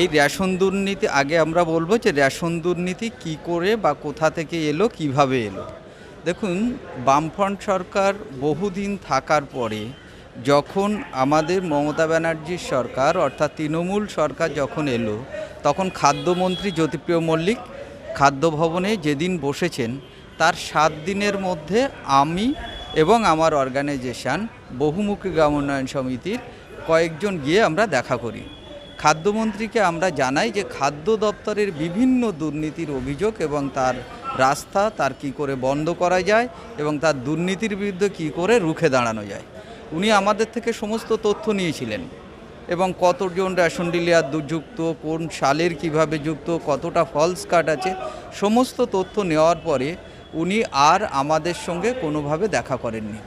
এই রেশন দুর্নীতি, আগে আমরা বলব যে রেশন দুর্নীতি কি করে বা কোথা থেকে এলো, কীভাবে এলো। দেখুন, বামফ্রন্ট সরকার বহুদিন থাকার পরে যখন আমাদের মমতা ব্যানার্জির সরকার, অর্থাৎ তৃণমূল সরকার যখন এলো, তখন খাদ্যমন্ত্রী জ্যোতিপ্রিয় মল্লিক খাদ্য ভবনে যেদিন বসেছেন, তার সাত দিনের মধ্যে আমি এবং আমার অর্গানাইজেশন বহুমুখী গ্রাম উন্নয়ন সমিতির কয়েকজন গিয়ে আমরা দেখা করি। খাদ্যমন্ত্রীকে আমরা জানাই যে খাদ্য দপ্তরের বিভিন্ন দুর্নীতির অভিযোগ এবং তার রাস্তা, তার কি করে বন্ধ করা যায় এবং তার দুর্নীতির বিরুদ্ধে কি করে রুখে দাঁড়ানো যায়। উনি আমাদের থেকে সমস্ত তথ্য নিয়েছিলেন এবং কতজন রেশন ডিলিয়ার যুক্ত, কোন সালের কীভাবে যুক্ত, কতটা ফলস কার্ড আছে, সমস্ত তথ্য নেওয়ার পরে উনি আর আমাদের সঙ্গে কোনোভাবে দেখা করেননি।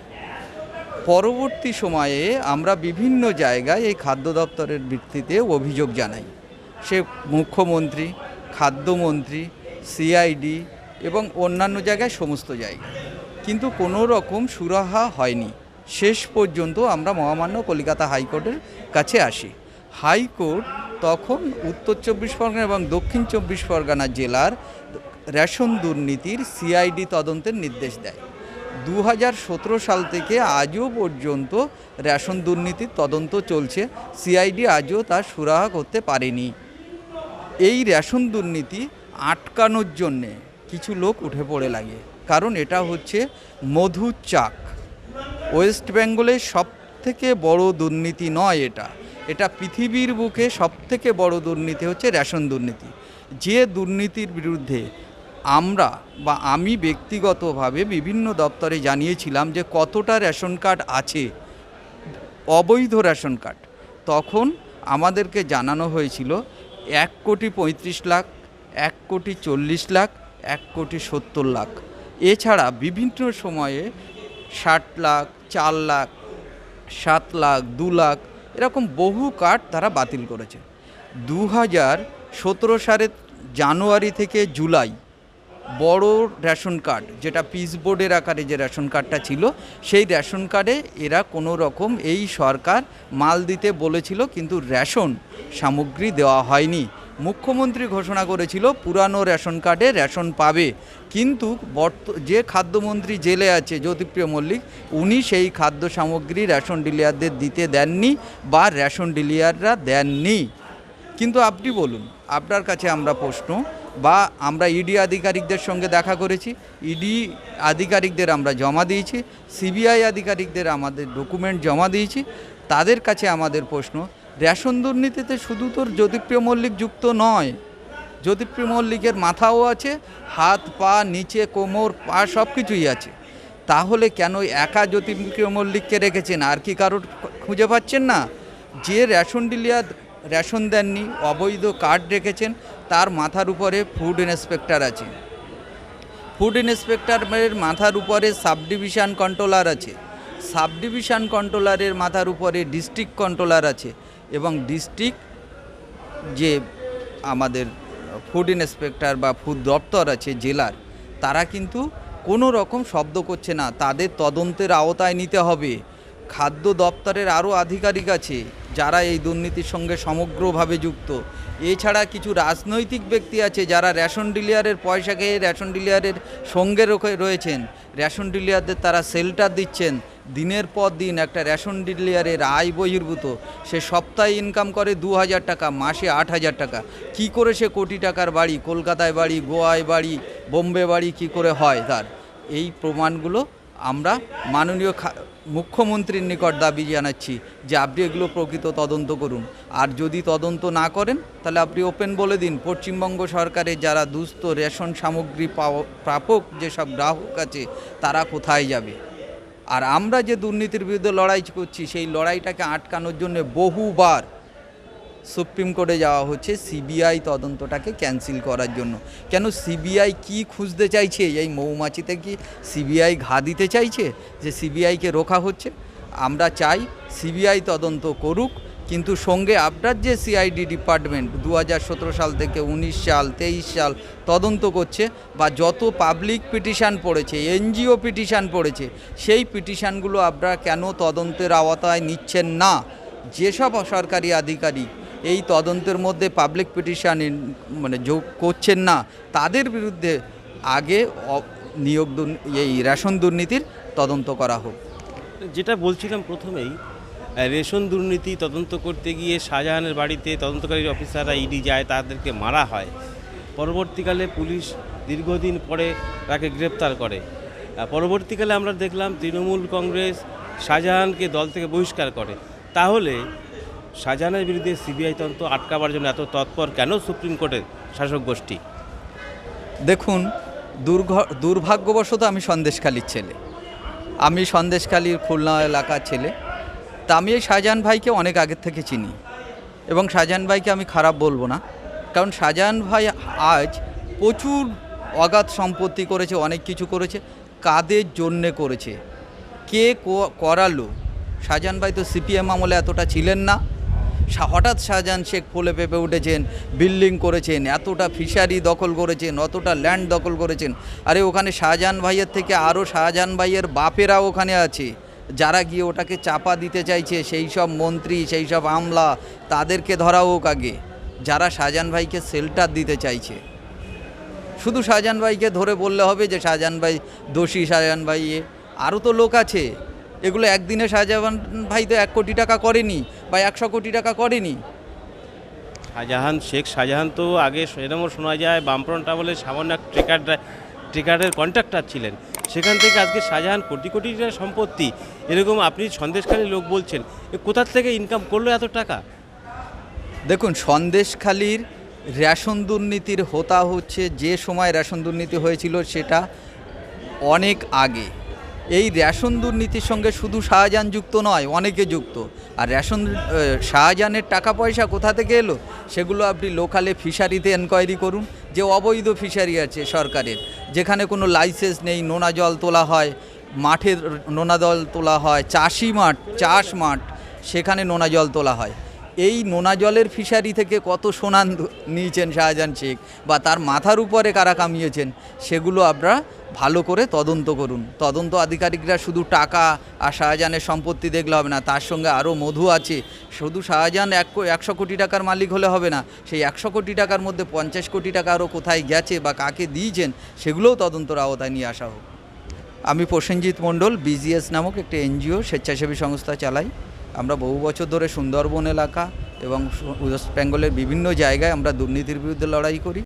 পরবর্তী সময়ে আমরা বিভিন্ন জায়গায় এই খাদ্য দপ্তরের ভিত্তিতে অভিযোগ জানাই। সে মুখ্যমন্ত্রী, খাদ্যমন্ত্রী সিআইডি এবং অন্যান্য জায়গায় সমস্ত জায়গায়। কিন্তু কোনো রকম সুরাহা হয়নি। শেষ পর্যন্ত আমরা মহামান্য কলিকাতা হাইকোর্টের কাছে আসি। হাইকোর্ট তখন উত্তর চব্বিশ পরগনা এবং দক্ষিণ চব্বিশ পরগনা জেলার রেশন দুর্নীতির সিআইডি তদন্তের নির্দেশ দেয়। দু হাজার সতেরো সাল থেকে আজও পর্যন্ত রেশন দুর্নীতির তদন্ত চলছে। সিআইডি আজও তার সুরাহা করতে পারেনি। এই রেশন দুর্নীতি আটকানোর জন্যে কিছু লোক উঠে পড়ে লাগে। কারণ এটা হচ্ছে মধু চাক। ওয়েস্ট বেঙ্গলের সব থেকে বড় দুর্নীতি নয় এটা। এটা পৃথিবীর বুকে সব থেকে বড় দুর্নীতি হচ্ছে রেশন দুর্নীতি। যে দুর্নীতির বিরুদ্ধে আমরা বা আমি ব্যক্তিগতভাবে বিভিন্ন দপ্তরে জানিয়েছিলাম যে কতটা রেশন কার্ড আছে, অবৈধ রেশন কার্ড। তখন আমাদেরকে জানানো হয়েছিল, এক কোটি পঁয়ত্রিশ লাখ, এক কোটি চল্লিশ লাখ, এক কোটি সত্তর লাখ। এছাড়া বিভিন্ন সময়ে ষাট লাখ, চার লাখ, সাত লাখ, দু লাখ এরকম বহু কার্ড তারা বাতিল করেছে। দু হাজার সতেরো সালের জানুয়ারি থেকে জুলাই বড় রেশন কার্ড, যেটা পিস বোর্ডের আকারে যে রেশন কার্ডটা ছিল, সেই রেশন কার্ডে এরা কোনো রকম এই সরকার মাল দিতে বলেছিল, কিন্তু রেশন সামগ্রী দেওয়া হয়নি। মুখ্যমন্ত্রী ঘোষণা করেছিল, পুরানো রেশন কার্ডে রেশন পাবে। কিন্তু বর্ত, যে খাদ্যমন্ত্রী জেলে আছে জ্যোতিপ্রিয় মল্লিক, উনি সেই খাদ্য সামগ্রী রেশন ডিলিয়ারদের দিতে দেননি বা রেশন ডিলিয়াররা দেননি। কিন্তু আপনি বলুন, আপনার কাছে আমরা প্রশ্ন বা আমরা ইডি আধিকারিকদের সঙ্গে দেখা করেছি। ইডি আধিকারিকদের আমরা জমা দিয়েছি। সিবিআই আধিকারিকদের আমাদের ডকুমেন্ট জমা দিয়েছি। তাদের কাছে আমাদের প্রশ্ন, রেশন দুর্নীতিতে শুধু তোর জ্যোতিপ্রিয় মল্লিক যুক্ত নয়, জ্যোতিপ্রিয় মল্লিকের মাথাও আছে, হাত, পা, নিচে, কোমর, পা সব কিছুই আছে। তাহলে কেন একা জ্যোতিপ্রিয় মল্লিককে রেখেছেন? আর কি কারোর খুঁজে পাচ্ছেন না? যে রেশন ডিলিয়ার রেশন দেননি, অবৈধ কার্ড রেখেছেন তার মাথার উপরে ফুড ইন্সপেক্টর আছে। ফুড ইন্সপেক্টরের মাথার উপরে সাব ডিভিশন কন্ট্রোলার আছে। সাব ডিভিশন কন্ট্রোলারের মাথার উপরে ডিস্ট্রিক্ট কন্ট্রোলার আছে এবং ডিস্ট্রিক্ট যে আমাদের ফুড ইন্সপেক্টর বা ফুড দপ্তর আছে, জেলার, তারা কিন্তু কোনো রকম শব্দ করছে না। তাদের তদন্তের আওতায় নিতে হবে। খাদ্য দপ্তরের আরও আধিকারিক আছে, যারা এই দুর্নীতির সঙ্গে সমগ্রভাবে যুক্ত। এছাড়া কিছু রাজনৈতিক ব্যক্তি আছে যারা রেশন ডিলিয়ারের পয়সা খেয়ে রেশন ডিলিয়ারের সঙ্গে রয়েছেন। রেশন ডিলিয়ারদের তারা সেল্টার দিচ্ছেন। দিনের পর দিন একটা রেশন ডিলিয়ারের আয় বহির্ভূত। সে সপ্তাহে ইনকাম করে দু হাজার টাকা, মাসে আট হাজার টাকা। কি করে সে কোটি টাকার বাড়ি, কলকাতায় বাড়ি, গোয়ায় বাড়ি, বোম্বে বাড়ি কি করে হয় তার? এই প্রমাণগুলো আমরা মাননীয় মুখ্যমন্ত্রীর নিকট দাবি জানাচ্ছি যে আপনি এগুলো প্রকৃত তদন্ত করুন। আর যদি তদন্ত না করেন, তাহলে আপনি ওপেন বলে দিন। পশ্চিমবঙ্গ সরকারের যারা দুস্থ রেশন সামগ্রী প্রাপক, যেসব গ্রাহক আছে, তারা কোথায় যাবে? আর আমরা যে দুর্নীতির বিরুদ্ধে লড়াই করছি, সেই লড়াইটাকে আটকানোর জন্য বহুবার সুপ্রিম কোর্টে যাওয়া হচ্ছে সিবিআই তদন্তটাকে ক্যান্সেল করার জন্য। কেন সিবিআই কি খুঁজতে চাইছে? এই মৌমাছিতে কি সিবিআই ঘা দিতে চাইছে যে সিবিআইকে রোখা হচ্ছে? আমরা চাই সিবিআই তদন্ত করুক, কিন্তু সঙ্গে আপনার যে সিআইডি ডিপার্টমেন্ট দু হাজার সতেরো সাল থেকে উনিশ সাল, তেইশ সাল তদন্ত করছে বা যত পাবলিক পিটিশান পড়েছে, এনজিও পিটিশান পড়েছে, সেই পিটিশানগুলো আপনারা কেন তদন্তের আওতায় নিচ্ছেন না? যেসব সরকারি আধিকারিক এই তদন্তের মধ্যে পাবলিক পিটিশন মানে যোগ করছেন না, তাদের বিরুদ্ধে আগে নিয়োগ এই রেশন দুর্নীতির তদন্ত করা হোক। যেটা বলছিলাম প্রথমেই রেশন দুর্নীতি তদন্ত করতে গিয়ে শাহজাহানের বাড়িতে তদন্তকারী অফিসাররা ইডি যায়, তাদেরকে মারা হয়। পরবর্তীকালে পুলিশ দীর্ঘদিন পরে তাকে গ্রেপ্তার করে। পরবর্তীকালে আমরা দেখলাম তৃণমূল কংগ্রেস শাহজাহানকে দল থেকে বহিষ্কার করে। তাহলে শাহজাহানের বিরুদ্ধে সিবিআই তদন্ত আটকাবার জন্য এত তৎপর কেন সুপ্রিম কোর্টের শাসক গোষ্ঠী? দেখুন, দুর্ঘ, দুর্ভাগ্যবশত আমি সন্দেশখালির ছেলে। আমি সন্দেশখালির খুলনা এলাকার ছেলে। তা আমি এই শাহজাহান ভাইকে অনেক আগের থেকে চিনি। এবং শাহজাহান ভাইকে আমি খারাপ বলব না। কারণ শাহজাহান ভাই আজ প্রচুর অগাধ সম্পত্তি করেছে, অনেক কিছু করেছে। কাদের জন্যে করেছে? কে করালো? শাহজাহান ভাই তো সিপিএম আমলে এতটা ছিলেন না। হঠাৎ শাহজাহান শেখ ফুলে পেঁপে উঠেছেন, বিল্ডিং করেছেন, এতটা ফিশারি দখল করেছেন, অতটা ল্যান্ড দখল করেছেন। আরে ওখানে শাহজাহান ভাইয়ের থেকে আরও শাহজাহান ভাইয়ের বাপেরা ওখানে আছে। যারা গিয়ে ওটাকে চাপা দিতে চাইছে, সেই সব মন্ত্রী, সেই সব আমলা, তাদেরকে ধরা হোক আগে। যারা শাহজাহান ভাইকে শেল্টার দিতে চাইছে। শুধু শাহজাহান ভাইকে ধরে বললে হবে যে, শাহজাহান ভাই দোষী, শাহজাহান ভাই আরও তো লোক আছে। এগুলো একদিনে শাহজাহান ভাই তো এক কোটি টাকা করেনি বা একশো কোটি টাকা করেনি। শাহজাহান শেখ শাহজাহান তো আগে এরকমও শোনা যায় বামফ্রন্টটা বলে সামান্য এক ট্রেকার ট্রেকারের কন্ট্রাক্টর ছিলেন। সেখান থেকে আজকে শাহজাহান কোটি কোটি টাকার সম্পত্তি এরকম আপনি সন্দেশখালী লোক বলছেন কোথার থেকে ইনকাম করল এত টাকা? দেখুন সন্দেশখালির রেশন দুর্নীতির হোতা হচ্ছে যে সময় রেশন দুর্নীতি হয়েছিল সেটা অনেক আগে। এই রেশন দুর্নীতির সঙ্গে শুধু শাহজাহান যুক্ত নয়, অনেকে যুক্ত। আর রেশন শাহজাহানের টাকা পয়সা কোথা থেকে এলো? সেগুলো আপনি লোকালে ফিশারিতে এনকোয়ারি করুন, যে অবৈধ ফিশারি আছে সরকারের, যেখানে কোনো লাইসেন্স নেই, নোনা জল তোলা হয়, মাঠের নোনা জল তোলা হয়, চাষি মাঠ, চাষ মাঠ, সেখানে নোনা জল তোলা হয়। এই নোনা জলের ফিশারি থেকে কত সোনান নিয়েছেন শাহজাহান শেখ বা তার মাথার উপরে কারা কামিয়েছেন, সেগুলো আপনারা ভালো করে তদন্ত করুন। তদন্ত আধিকারিকরা শুধু টাকা আর শাহজাহানের সম্পত্তি দেখলে হবে না, তার সঙ্গে আরও মধু আছে। শুধু শাহজাহান এক একশো কোটি টাকার মালিক হলে হবে না, সেই একশো কোটি টাকার মধ্যে পঞ্চাশ কোটি টাকা আরও কোথায় গেছে বা কাকে দিয়েছেন, সেগুলোও তদন্তর আওতায় নিয়ে আসা হোক। আমি প্রসেনজিৎ মণ্ডল, বিজিএস নামক একটি এনজিও স্বেচ্ছাসেবী সংস্থা চালাই। আমরা বহু বছর ধরে সুন্দরবন এলাকা এবং ওয়েস্ট বেঙ্গলের বিভিন্ন জায়গায় আমরা দুর্নীতির বিরুদ্ধে লড়াই করি।